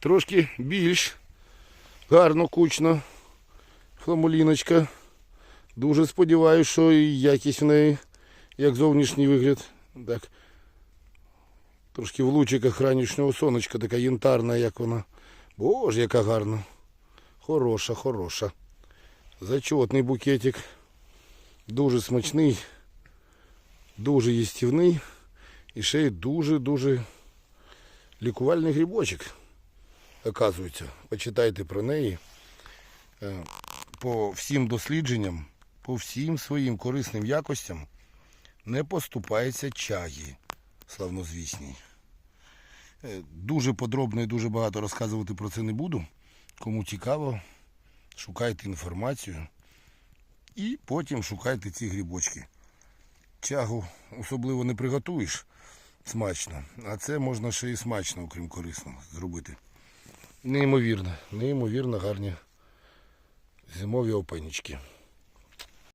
трошки більш гарно, кучно. Фламуліночка. Дуже сподіваюся, що і якість в неї, як зовнішній вигляд. Так. Трошки в лучиках ранішнього сонечка, така янтарна, як вона. Боже, яка гарна. Хороша, хороша. Зачетний букетик. Дуже смачний, дуже їстівний. І ще й дуже-дуже лікувальний грибочок. Оказується, почитайте про неї. Е, По всім дослідженням, по всім своїм корисним якостям не поступається чаї славнозвісній. Е, Дуже подробно і дуже багато розказувати про це не буду. Кому цікаво, шукайте інформацію і потім шукайте ці грибочки. Чагу особливо не приготуєш смачно, а це можна ще і смачно, окрім корисного, зробити. Неймовірно, неймовірно гарні зимові опенічки.